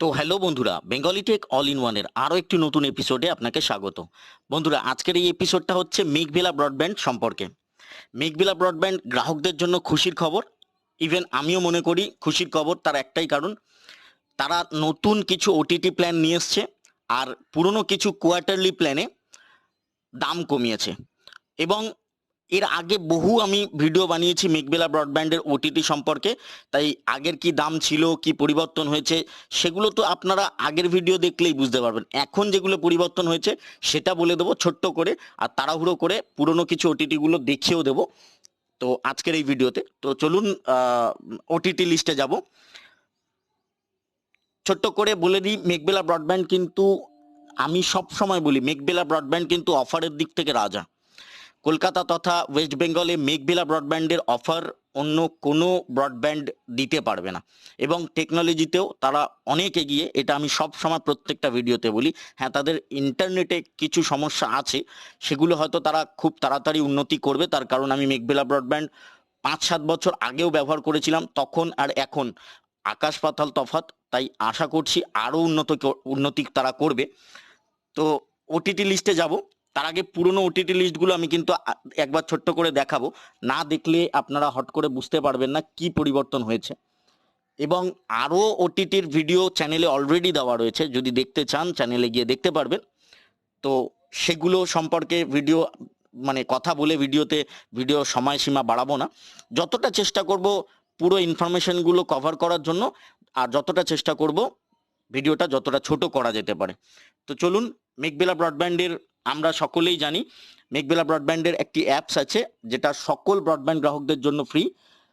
তো হ্যালো বন্ধুরা, Bengali take all in ওয়ানের আরও একটি নতুন এপিসোডে আপনাকে স্বাগত। বন্ধুরা, আজকের এই এপিসোডটা হচ্ছে মেঘবেলা ব্রডব্যান্ড সম্পর্কে। মেঘবেলা ব্রডব্যান্ড গ্রাহকদের জন্য খুশির খবর। ইভেন আমিও মনে করি খুশির খবর তার একটাই কারণ, তারা নতুন কিছু ওটিটি প্ল্যান নিয়ে এসছে আর পুরনো কিছু কোয়ার্টারলি প্ল্যানে দাম কমিয়েছে। এবং এর আগে বহু আমি ভিডিও বানিয়েছি মেঘবেলা ব্রডব্যান্ডের ওটিটি সম্পর্কে। তাই আগের কি দাম ছিল, কি পরিবর্তন হয়েছে, সেগুলো তো আপনারা আগের ভিডিও দেখলেই বুঝতে পারবেন। এখন যেগুলো পরিবর্তন হয়েছে, সেটা বলে দেবো ছোট্ট করে আর তাড়াহুড়ো করে পুরনো কিছু ওটিটিগুলো দেখিয়েও দেবো। তো আজকের এই ভিডিওতে, তো চলুন ওটিটি লিস্টে যাব। ছোট্ট করে বলে দিই, মেঘবেলা ব্রডব্যান্ড কিন্তু আমি সব সময় বলি, মেঘবেলা ব্রডব্যান্ড কিন্তু অফারের দিক থেকে রাজা। কলকাতা তথা ওয়েস্ট বেঙ্গলে মেঘবেলা ব্রডব্যান্ডের অফার অন্য কোনো ব্রডব্যান্ড দিতে পারবে না। এবং টেকনোলজিতেও তারা অনেক এগিয়ে, এটা আমি সব সময় প্রত্যেকটা ভিডিওতে বলি হ্যাঁ তাদের ইন্টারনেটে কিছু সমস্যা আছে, সেগুলো হয়তো তারা খুব তাড়াতাড়ি উন্নতি করবে। তার কারণ আমি মেঘবেলা ব্রডব্যান্ড পাঁচ সাত বছর আগেও ব্যবহার করেছিলাম, তখন আর এখন আকাশ পাতাল তফাত তাই আশা করছি আরও উন্নত উন্নতি তারা করবে। তো ওটিটি লিস্টে যাব। তার আগে পুরনো ওটিটি লিস্টগুলো আমি কিন্তু একবার ছোট্ট করে দেখাবো। না দেখলে আপনারা হট করে বুঝতে পারবেন না কি পরিবর্তন হয়েছে। এবং আরও ওটিটির ভিডিও চ্যানেলে অলরেডি দেওয়া রয়েছে, যদি দেখতে চান চ্যানেলে গিয়ে দেখতে পারবেন। তো সেগুলো সম্পর্কে ভিডিও মানে কথা বলে ভিডিওতে ভিডিও সময়সীমা বাড়াবো না। যতটা চেষ্টা করব পুরো ইনফরমেশনগুলো কভার করার জন্য, আর যতটা চেষ্টা করব ভিডিওটা যতটা ছোট করা যেতে পারে। তো চলুন, মেঘবেলা ব্রডব্যান্ডের আমরা সকলেই জানি মেঘবেলা ব্রডব্যান্ডের একটি অ্যাপস আছে, যেটা সকল ব্রডব্যান্ড গ্রাহকদের জন্য ফ্রি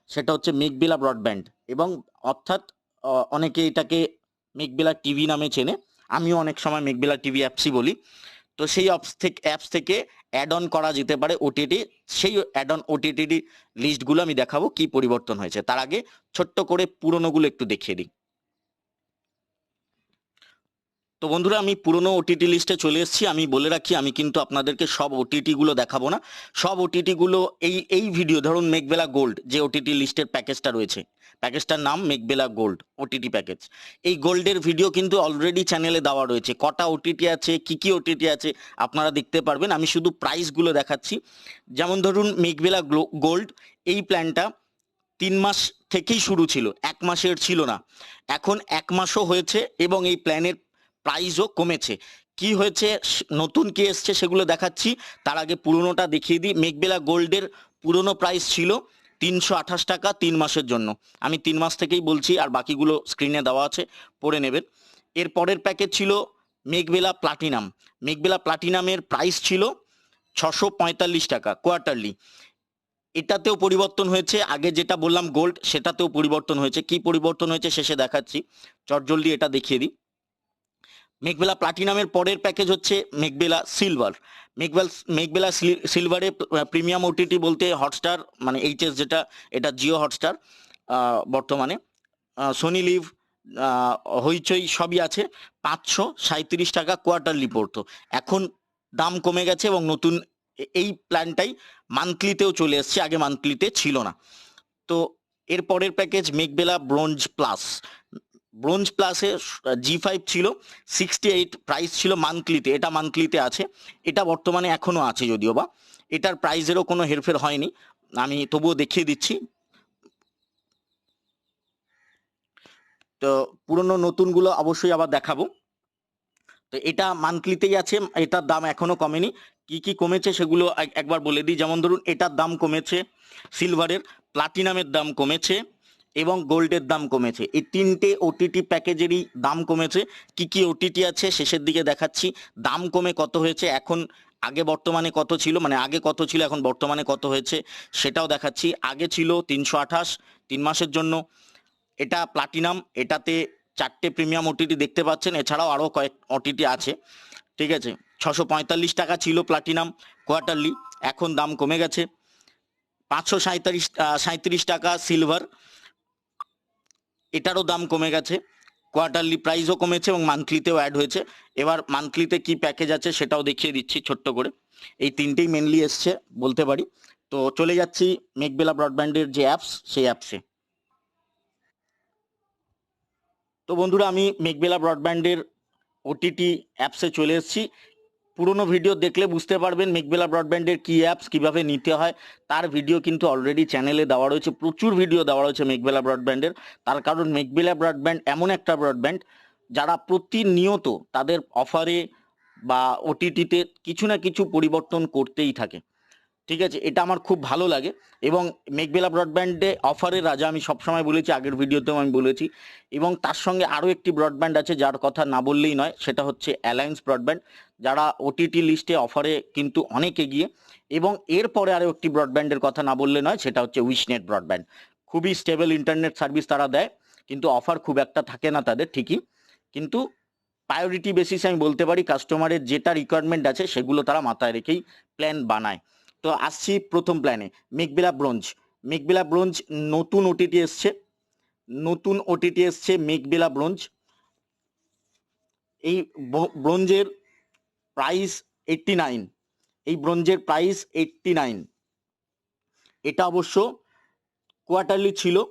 সেটা হচ্ছে মেঘবেলা ব্রডব্যান্ড। এবং অর্থাৎ অনেকে এটাকে মেঘবেলা টিভি নামে চেনে। আমিও অনেক সময় মেঘবেলা টিভি অ্যাপসই বলি। তো সেই অ্যাপস থেকে অ্যাপস থেকে অ্যাড অন করা যেতে পারে ওটিটি সেই অ্যাড অন ওটিটি লিস্টগুলো আমি দেখাবো কি পরিবর্তন হয়েছে। তার আগে ছোট্ট করে পুরনোগুলো একটু দেখিয়ে দিই। তো বন্ধুরা, আমি পুরনো ওটিটি লিস্টে চলে এসেছি। আমি বলে রাখি, আমি কিন্তু আপনাদেরকে সব ওটিটি গুলো দেখাবো না। সব ওটিটি গুলো এই এই ভিডিও ধরুন মেঘবেলা গোল্ড যে ওটিটি লিস্টের প্যাকেজটা রয়েছে। প্যাকেজটার নাম মেঘবেলা গোল্ড ওটিটি প্যাকেজ এই গোল্ডের ভিডিও কিন্তু অলরেডি চ্যানেলে দেওয়া রয়েছে। কটা ওটিটি আছে, কি কি ওটিটি আছে, আপনারা দেখতে পারবেন। আমি শুধু প্রাইসগুলো দেখাচ্ছি। যেমন ধরুন, মেঘবেলা গোল্ড এই প্ল্যানটা তিন মাস থেকেই শুরু ছিল। এক মাসের ছিল না। এখন এক মাসও হয়েছে এবং এই প্ল্যানের প্রাইসও কমেছে। কি হয়েছে? নতুন কি এসছে সেগুলো দেখাচ্ছি। তার আগে পুরনোটা দেখিয়ে দিই। মেঘবেলা গোল্ডের পুরনো প্রাইস ছিল তিনশো আঠাশ টাকা তিন মাসের জন্য। আমি তিন মাস থেকেই বলছি, আর বাকিগুলো স্ক্রিনে দেওয়া আছে, পড়ে নেবেন। এর পরের প্যাকেজ ছিল মেঘবেলা প্লাটিনাম মেঘবেলা প্লাটিনামের প্রাইস ছিল ছশো পঁয়তাল্লিশ টাকা কোয়ার্টারলি এটাতেও পরিবর্তন হয়েছে। আগে যেটা বললাম গোল্ড সেটাতেও পরিবর্তন হয়েছে। কি পরিবর্তন হয়েছে শেষে দেখাচ্ছি। চটজলদি এটা দেখিয়ে দিই। মেঘবেলা প্লাটিনামের পরের প্যাকেজ হচ্ছে মেঘবেলা সিলভার মেঘবেল, মেঘবেলা সিল- সিলভারে প্রিমিয়াম ওটিটি বলতে হটস্টার মানে এইচএস যেটা, এটা জিও হটস্টার বর্তমানে। সোনি লিভ হইচই সবই আছে। পাঁচশো সাঁত্রিশ টাকা কোয়ার্টারলি পড়তো। এখন দাম কমে গেছে এবং নতুন এই প্ল্যানটাই মান্থলিতেও চলে এসছে। আগে মান্থলিতে ছিল না। তো এর পরের package Meghbela bronze plus bronze প্লাসে জি ফাইভ ছিল সিক্সটি এইট প্রাইস ছিল মান্থলিতে এটা মান্থলিতে আছে, এটা বর্তমানে এখনও আছে যদিও বা, এটার প্রাইসেরও কোনো হেরফের হয়নি, আমি তবুও দেখিয়ে দিচ্ছি। তো পুরনো নতুনগুলো অবশ্যই আবার দেখাবো। তো এটা মান্থলিতেই আছে, এটার দাম এখনও কমেনি, কি কি কমেছে সেগুলো এক- একবার বলে দিই, যেমন ধরুন এটার দাম কমেছে সিলভারের প্লাটিনামের দাম কমেছে এবং গোল্ডের দাম কমেছে। এই তিনটে ওটিটি প্যাকেজেরই দাম কমেছে। কি কি ওটিটি আছে শেষের দিকে দেখাচ্ছি। দাম কমে কত হয়েছে? এখন আগে বর্তমানে কত ছিল? মানে আগে কত ছিল, এখন বর্তমানে কত হয়েছে? সেটাও দেখাচ্ছি। আগে ছিল তিনশো আঠাশ তিন মাসের জন্য। এটা প্লাটিনাম। এটাতে চারটে প্রিমিয়াম ওটিটি দেখতে পাচ্ছেন। এছাড়াও আরও কয়েক ওটিটি আছে। ঠিক আছে? ছশো পঁয়তাল্লিশ টাকা ছিল প্লাটিনাম কোয়ার্টারলি। এখন দাম কমে গেছে। পাঁচশো সাঁত্রিশ সাঁত্রিশ টাকা সিলভার। এটারও দাম কমে গেছে কোয়ার্টারলি প্রাইসও কমেছে এবং মান্থলিতেও অ্যাড হয়েছে। এবার মান্থলিতে কি প্যাকেজ আছে সেটাও দেখিয়ে দিচ্ছি ছোট্ট করে। এই তিনটেই মেনলি এসছে, বলতে পারি। তো চলে যাচ্ছি মেঘবেলা ব্রডব্যান্ডের যে অ্যাপস সেই অ্যাপসে তো বন্ধুরা, আমি মেঘবেলা ব্রডব্যান্ডের ওটিটি অ্যাপসে চলে এসেছি। পুরনো ভিডিও দেখলে বুঝতে পারবেন মেঘবেলা ব্রডব্যান্ডের কী অ্যাপস কীভাবে নিতে হয়। তার ভিডিও কিন্তু অলরেডি চ্যানেলে দেওয়া রয়েছে, প্রচুর ভিডিও দেওয়া রয়েছে মেঘবেলা ব্রডব্যান্ডের। তার কারণ মেঘবেলা ব্রডব্যান্ড এমন একটা ব্রডব্যান্ড, যারা প্রতিনিয়ত তাদের অফারে বা ওটিটিতে কিছু না কিছু পরিবর্তন করতেই থাকে। ঠিক আছে? এটা আমার খুব ভালো লাগে এবং মেঘবেলা ব্রডব্যান্ডে অফারের রাজা আমি সবসময় বলেছি, আগের ভিডিওতেও আমি বলেছি এবং তার সঙ্গে আরও একটি ব্রডব্যান্ড আছে যার কথা না বললেই নয়, সেটা হচ্ছে অ্যালায়েন্স ব্রডব্যান্ড যারা ওটিটি লিস্টে অফারে কিন্তু অনেক এগিয়ে এবং এরপরে আরও একটি ব্রডব্যান্ডের কথা না বললে নয়, সেটা হচ্ছে উইশনেট ব্রডব্যান্ড খুবই স্টেবল ইন্টারনেট সার্ভিস তারা দেয়, কিন্তু অফার খুব একটা থাকে না তাদের, ঠিকই। কিন্তু প্রায়োরিটি বেসিসে আমি বলতে পারি কাস্টমারের যেটা রিকোয়ারমেন্ট আছে সেগুলো তারা মাথায় রেখেই প্ল্যান বানায়। তো আসছি প্রথম প্ল্যানে মেঘবেলা ব্রোঞ্জ। মেঘবেলা ব্রোঞ্জ নতুন ওটিটি এসছে। নতুন ওটিটি এসছে মেঘবেলা ব্রোঞ্জ। এই ব্রো- ব্রোঞ্জের প্রাইস এইট্টি নাইন এই ব্রোঞ্জের প্রাইস এইট্টি নাইন এটা অবশ্য কোয়ার্টারলি ছিল।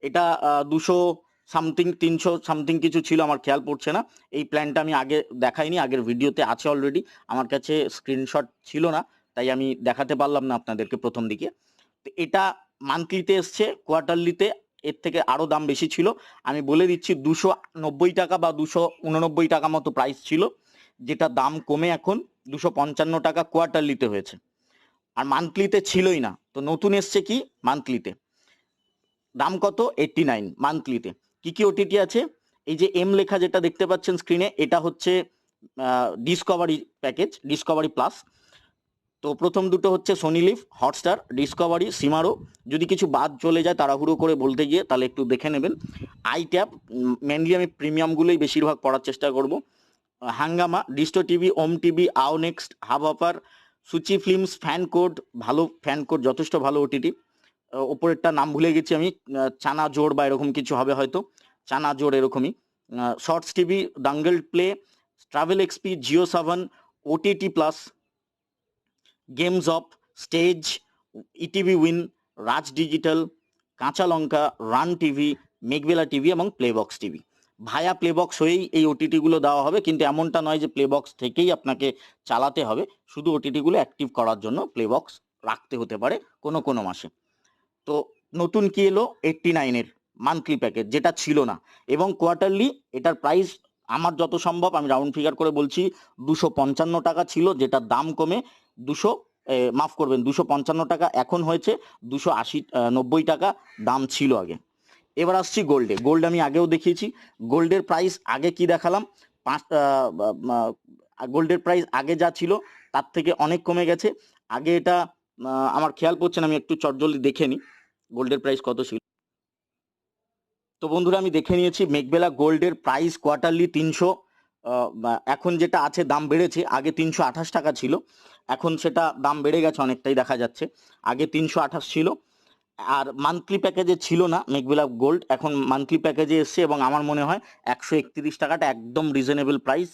এটা দুশো সামথিং তিনশো সামথিং কিছু ছিল, আমার খেয়াল পড়ছে না। এই প্ল্যানটা আমি আগে দেখাইনি, আগের ভিডিওতে আছে অলরেডি আমার কাছে স্ক্রিনশট ছিল না। তাই আমি দেখাতে পারলাম না আপনাদেরকে প্রথম দিকে। তো এটা মান্থলিতে এসছে কোয়ার্টারলিতে এর থেকে আরও দাম বেশি ছিল। আমি বলে দিচ্ছি দুশো নব্বই টাকা বা দুশো উননব্বই টাকা মতো প্রাইস ছিল, যেটা দাম কমে এখন দুশো পঞ্চান্ন টাকা কোয়ার্টারলিতে হয়েছে। আর মান্থলিতে ছিলই না। তো নতুন এসছে কি? মান্থলিতে দাম কত? এইট্টি নাইন মান্থলিতে কী কী ওটিটি আছে? এই যে এম লেখা যেটা দেখতে পাচ্ছেন স্ক্রিনে এটা হচ্ছে ডিসকভারি প্যাকেজ ডিসকভারি প্লাস তো প্রথম দুটো হচ্ছে সোনি লিভ হটস্টার ডিসকভারি সিমারো যদি কিছু বাদ চলে যায় তাড়াহুড়ো করে বলতে গিয়ে তাহলে একটু দেখে নেবেন। আই ট্যাপ মেনলি আমি প্রিমিয়ামগুলোই বেশিরভাগ পড়ার চেষ্টা করব। Hungama Distro TV Om TV Aao next hub offer Suchi films FanCode ভালো ফ্যান কোড যথেষ্ট ভালো ওটিটি ওপরেরটা নাম ভুলে গেছি আমি চানা জোর বা এরকম কিছু হবে হয়তো। চানা জোর এরকমই। Shorts TV Dangal play travel XP Jio Saavn OTT plus games of stage ETV win Raj digital Kancha Lanka run TV Meghbela TV এবং প্লেবক্স টিভি ভায়া প্লেবক্স হয়েই এই ওটিটিগুলো দেওয়া হবে, কিন্তু এমনটা নয় যে প্লেবক্স থেকেই আপনাকে চালাতে হবে, শুধু ওটিটিগুলো অ্যাক্টিভ করার জন্য প্লেবক্স রাখতে হতে পারে কোনো কোনো মাসে। তো নতুন কি এলো? এইট্টি নাইনের মান্থলি প্যাকেজ যেটা ছিল না। এবং কোয়ার্টারলি এটার প্রাইস আমার যত সম্ভব, আমি রাউন্ড ফিগার করে বলছি, দুশো পঞ্চান্ন টাকা ছিল, যেটার দাম কমে দুশো মাফ করবেন, দুশো পঞ্চান্ন টাকা এখন হয়েছে, দুশো আশি নব্বই টাকা দাম ছিল আগে। এবার আসছি গোল্ডে। গোল্ড আমি আগেও দেখিয়েছি। গোল্ডের প্রাইস আগে কি দেখালাম? পাঁচ গোল্ডের প্রাইস আগে যা ছিল, তার থেকে অনেক কমে গেছে। আগে এটা আমার খেয়াল পড়ছে না আমি একটু চটজলদি দেখে নিই, গোল্ডের প্রাইস কত ছিল। তো বন্ধুরা, আমি দেখে নিয়েছি, মেঘবেলা গোল্ডের প্রাইস কোয়ার্টারলি তিনশো এখন যেটা আছে দাম বেড়েছে, আগে তিনশো আঠাশ টাকা ছিল, এখন সেটা দাম বেড়ে গেছে অনেকটাই দেখা যাচ্ছে, আগে তিনশো আঠাশ ছিল, আর মান্থলি প্যাকেজে ছিল না মেঘবেলা গোল্ড এখন মান্থলি প্যাকেজে এসছে এবং আমার মনে হয় একশো একত্রিশ টাকাটা একদম রিজনেবল প্রাইস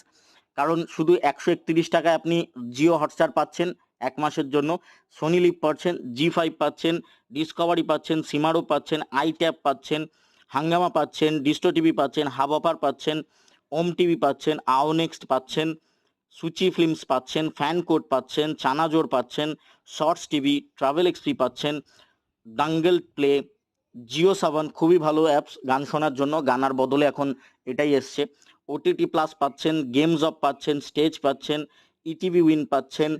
কারণ শুধু একশো একত্রিশ টাকায় আপনি জিও হটস্টার পাচ্ছেন এক মাসের জন্য সোনি লিপ পাচ্ছেন জি ফাইভ পাচ্ছেন ডিসকভারি পাচ্ছেন সিমারো পাচ্ছেন আই ট্যাপ পাচ্ছেন হাঙ্গামা পাচ্ছেন ডিস্টো টিভি পাচ্ছেন হাব অফার পাচ্ছেন ওম টিভি পাচ্ছেন আও নেক্সট পাচ্ছেন সুচি ফিল্মস পাচ্ছেন ফ্যান কোড পাচ্ছেন চানাজোর পাচ্ছেন শর্টস টিভি ট্রাভেল এক্সপি পাচ্ছেন দাঙ্গেল প্লে জিও সাবান খুবই ভালো অ্যাপস গান শোনার জন্য গানার বদলে এখন এটাই এসছে। ওটিটি প্লাস পাচ্ছেন গেমস অফ পাচ্ছেন স্টেজ পাচ্ছেন ইটিভি উইন পাচ্ছেন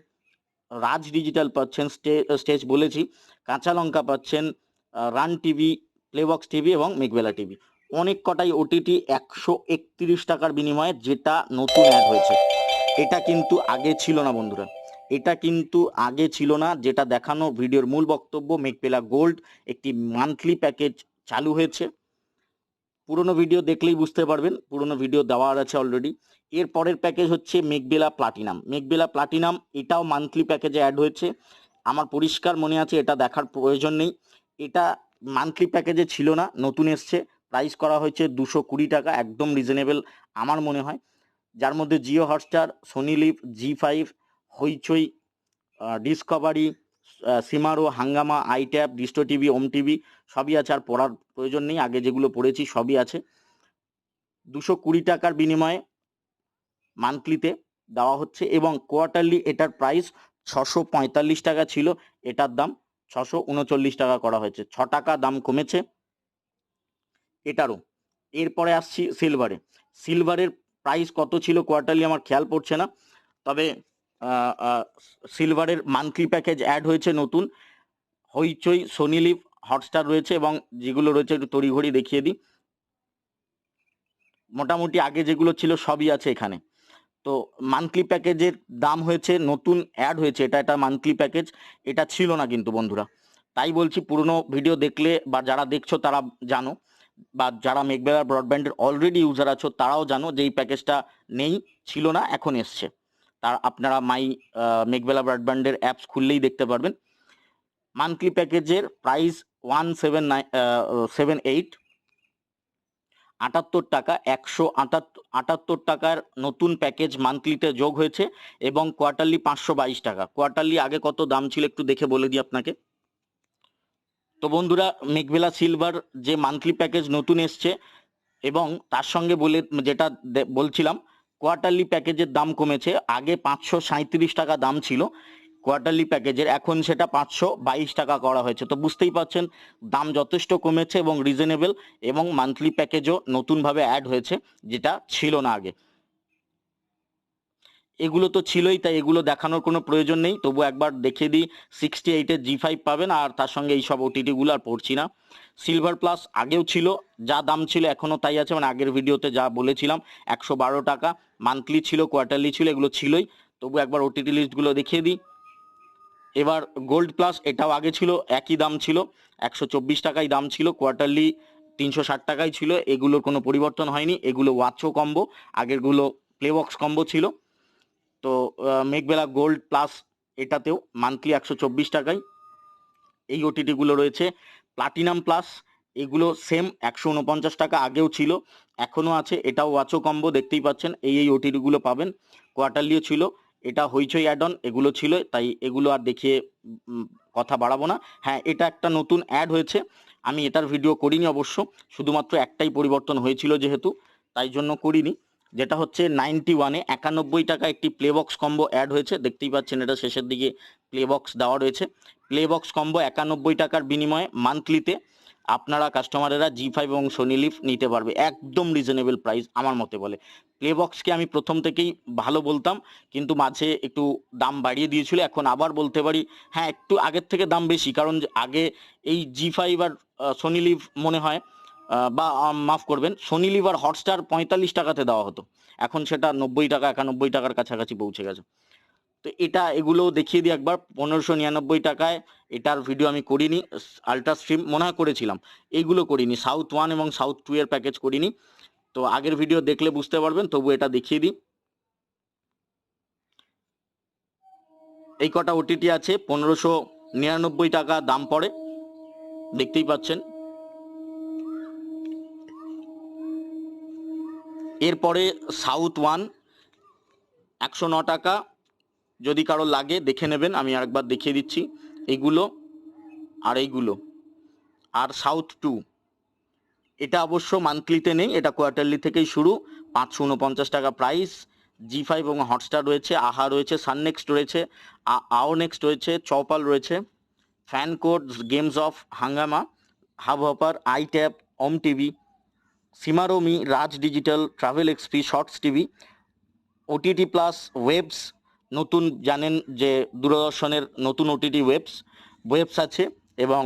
রাজ ডিজিটাল পাচ্ছেন স্টেজ বলেছি কাঁচা লঙ্কা পাচ্ছেন রান টিভি প্লেবক্স টিভি এবং মেঘবেলা টিভি অনেক কটাই ওটিটি একশো একত্রিশ টাকার বিনিময়ে যেটা নতুন অ্যাড হয়েছে। এটা কিন্তু আগে ছিল না বন্ধুরা। এটা কিন্তু আগে ছিল না। যেটা দেখানো ভিডিওর মূল বক্তব্য মেঘপেলা গোল্ড একটি মান্থলি প্যাকেজ চালু হয়েছে। পুরনো ভিডিও দেখলেই বুঝতে পারবেন, পুরনো ভিডিও দেওয়া আছে অলরেডি এর পরের প্যাকেজ হচ্ছে মেঘবেলা প্লাটিনাম মেঘবেলা প্লাটিনাম এটাও মান্থলি প্যাকেজে অ্যাড হয়েছে। আমার পরিষ্কার মনে আছে, এটা দেখার প্রয়োজন নেই। এটা মান্থলি প্যাকেজে ছিল না, নতুন এসছে। প্রাইস করা হয়েছে দুশো কুড়ি টাকা, একদম রিজনেবল আমার মনে হয়। যার মধ্যে Jio Hotstar Sony Liv Zee five Hoichoi Discovery Shemaroo Hungama I tap distro TV Om TV সবই আছে, আর পড়ার প্রয়োজন নেই। আগে যেগুলো পড়েছি সবই আছে। দুশো কুড়ি টাকার বিনিময়ে মান্থলিতে দেওয়া হচ্ছে এবং কোয়ার্টারলি এটার প্রাইস ছশো পঁয়তাল্লিশ টাকা ছিল। এটার দাম ছশো উনচল্লিশ টাকা করা হয়েছে। ছ টাকা দাম কমেছে। এটারও। এরপরে আসছি সিলভারে সিলভারের প্রাইস কত ছিল কোয়ার্টারলি আমার খেয়াল পড়ছে না। তবে সিলভারের মান্থলি প্যাকেজ অ্যাড হয়েছে নতুন। হইচই সোনি লিভ হটস্টার রয়েছে এবং যেগুলো রয়েছে একটু তড়িঘড়ি দেখিয়ে দিই। মোটামুটি আগে যেগুলো ছিল সবই আছে এখানে। তো মান্থলি প্যাকেজের দাম হয়েছে, নতুন অ্যাড হয়েছে, এটা একটা মান্থলি প্যাকেজ এটা ছিল না কিন্তু বন্ধুরা। তাই বলছি পুরনো ভিডিও দেখলে বা যারা দেখছ তারা জানো। বা যারা মেঘবেলা ব্রডব্যান্ডের অলরেডি ইউজার আছো, তারাও জানো যে এই প্যাকেজটা নেই, ছিল না, এখন এসছে। তার আপনারা মাই মেঘবেলা ব্রডব্যান্ডের অ্যাপস খুললেই দেখতে পারবেন। মান্থলি প্যাকেজের price one seven seven eight আটাত্তর টাকা, একশো আটাত্তর টাকার নতুন প্যাকেজ মান্থলিতে যোগ হয়েছে এবং কোয়ার্টারলি পাঁচশো বাইশ টাকা। কোয়ার্টারলি আগে কত দাম ছিল একটু দেখে বলে দিই আপনাকে। তো বন্ধুরা, মেঘবেলা সিলভার যে মান্থলি প্যাকেজ নতুন এসছে এবং তার সঙ্গে বলে, যেটা বলছিলাম কোয়ার্টারলি প্যাকেজের দাম কমেছে। আগে পাঁচশো সাঁত্রিশ টাকা দাম ছিল কোয়ার্টারলি প্যাকেজের এখন সেটা পাঁচশো বাইশ টাকা করা হয়েছে। তো বুঝতেই পারছেন, দাম যথেষ্ট কমেছে এবং রিজনেবল এবং মান্থলি প্যাকেজও নতুনভাবে অ্যাড হয়েছে, যেটা ছিল না আগে। এগুলো তো ছিলই, তাই এগুলো দেখানোর কোনো প্রয়োজন নেই। তবু একবার দেখিয়ে দিই সিক্সটি এইটের জি ফাইভ পাবেন, আর তার সঙ্গে এই সব ওটিটিগুলো আর পড়ছি না। সিলভার প্লাস আগেও ছিল, যা দাম ছিল এখনও তাই আছে মানে আগের ভিডিওতে যা বলেছিলাম, একশো বারো টাকা। মান্থলি ছিল কোয়ার্টারলি ছিল, এগুলো ছিলই। তবু একবার ওটিটি লিস্টগুলো দেখিয়ে দিই। এবার গোল্ড প্লাস এটাও আগে ছিল, একই দাম ছিল, একশো চব্বিশ টাকাই দাম ছিল কোয়ার্টারলি তিনশো ষাট টাকাই ছিল, এগুলোর কোনো পরিবর্তন হয়নি। এগুলো ওয়াচও কম্বো আগেরগুলো প্লেবক্স কম্বো ছিল। তো মেঘবেলা গোল্ড প্লাস এটাতেও মান্থলি একশো চব্বিশ টাকায়। এই ওটিটিগুলো রয়েছে। প্লাটিনাম প্লাস, এগুলো সেম একশো উনপঞ্চাশ টাকা আগেও ছিল, এখনও আছে, এটাও ওয়াচো কম্বো, দেখতেই পাচ্ছেন, এই এই ওটিটিগুলো পাবেন। কোয়ার্টারলিও ছিল, এটা হইচই অ্যাড অন এগুলো ছিল, তাই এগুলো আর দেখিয়ে কথা বাড়াবো না। হ্যাঁ এটা একটা নতুন অ্যাড হয়েছে, আমি এটার ভিডিও করিনি অবশ্য, শুধুমাত্র একটাই পরিবর্তন হয়েছিল যেহেতু, তাই জন্য করিনি। যেটা হচ্ছে নাইনটি ওয়ানে একানব্বই টাকা একটি প্লেবক্স কম্বো অ্যাড হয়েছে। দেখতেই পাচ্ছেন এটা শেষের দিকে প্লেবক্স দেওয়া রয়েছে। প্লেবক্স কম্বো একানব্বই টাকার বিনিময়ে মান্থলিতে আপনারা কাস্টমারেরা জি ফাইভ এবং সোনি লিফ নিতে পারবে। একদম রিজনেবল প্রাইস আমার মতে বলে। প্লেবক্সকে আমি প্রথম থেকেই ভালো বলতাম, কিন্তু মাঝে একটু দাম বাড়িয়ে দিয়েছিল। এখন আবার বলতে পারি হ্যাঁ একটু আগের থেকে দাম বেশি। কারণ আগে এই জি ফাইভ আর সোনি লিভ মনে হয় বা মাফ করবেন সোনি লিভার হটস্টার পঁয়তাল্লিশ টাকাতে দেওয়া হতো। এখন সেটা নব্বই টাকা, একানব্বই টাকার কাছাকাছি পৌঁছে গেছে। তো এটা এগুলো দেখিয়ে দিই একবার, পনেরোশো নিরানব্বই টাকায়, এটার ভিডিও আমি করিনি আল্ট্রা স্ট্রিম মনে হয় করেছিলাম। এইগুলো করিনি সাউথ ওয়ান এবং সাউথ টু এর প্যাকেজ করিনি। তো আগের ভিডিও দেখলে বুঝতে পারবেন, তবু এটা দেখিয়ে দিই। এই কটা ওটিটি আছে, পনেরোশো নিরানব্বই টাকা দাম পড়ে, দেখতেই পাচ্ছেন। এরপরে সাউথ ওয়ান, একশো ন টাকা। যদি কারও লাগে, দেখে নেবেন, আমি আরেকবার দেখিয়ে দিচ্ছি। এইগুলো আর এইগুলো। আর সাউথ টু, এটা অবশ্য মান্থলিতে নেই, এটা কোয়ার্টারলি থেকেই শুরু। পাঁচশো উনপঞ্চাশ টাকা প্রাইস জি ফাইভ এবং হটস্টার রয়েছে আহা রয়েছে সাননেক্সট রয়েছে আও নেক্সট রয়েছে চপাল রয়েছে FanCode games of Hungama hub hopper I tap Om TV ShemarooMe Raj digital travel XP shorts TV OTT plus waves নতুন জানেন যে দূরদর্শনের নতুন ওটিটি ওয়েবস ওয়েবস আছে এবং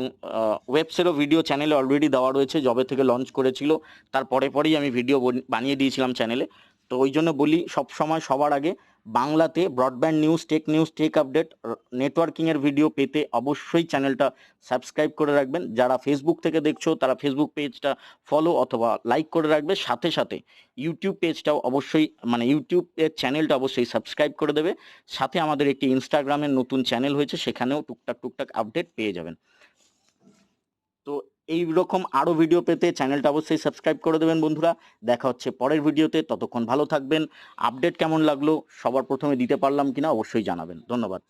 ওয়েবসেরও ভিডিও চ্যানেলে অলরেডি দেওয়া রয়েছে জবে থেকে লঞ্চ করেছিল। তার পরে পরেই আমি ভিডিও বানিয়ে দিয়েছিলাম চ্যানেলে তো ওই জন্য বলি সব সময় সবার আগে বাংলাতে broadband news tech news tech update নেটওয়ার্কিংয়ের video পেতে অবশ্যই চ্যানেলটা সাবস্ক্রাইব করে রাখবেন। যারা ফেসবুক থেকে দেখছ, তারা ফেসবুক পেজটা ফলো অথবা লাইক করে রাখবে। সাথে সাথে ইউটিউব পেজটাও অবশ্যই মানে ইউটিউবের চ্যানেলটা অবশ্যই সাবস্ক্রাইব করে দেবে। সাথে আমাদের একটি ইনস্টাগ্রামের নতুন চ্যানেল হয়েছে, সেখানেও টুকটাক টুকটাক আপডেট পেয়ে যাবেন। এই রকম আরও ভিডিও পেতে চ্যানেলটা অবশ্যই সাবস্ক্রাইব করে দেবেন বন্ধুরা। দেখা হচ্ছে পরের ভিডিওতে ততক্ষণ ভালো থাকবেন। আপডেট কেমন লাগল? সবার প্রথমে দিতে পারলাম কিনা অবশ্যই জানাবেন। ধন্যবাদ।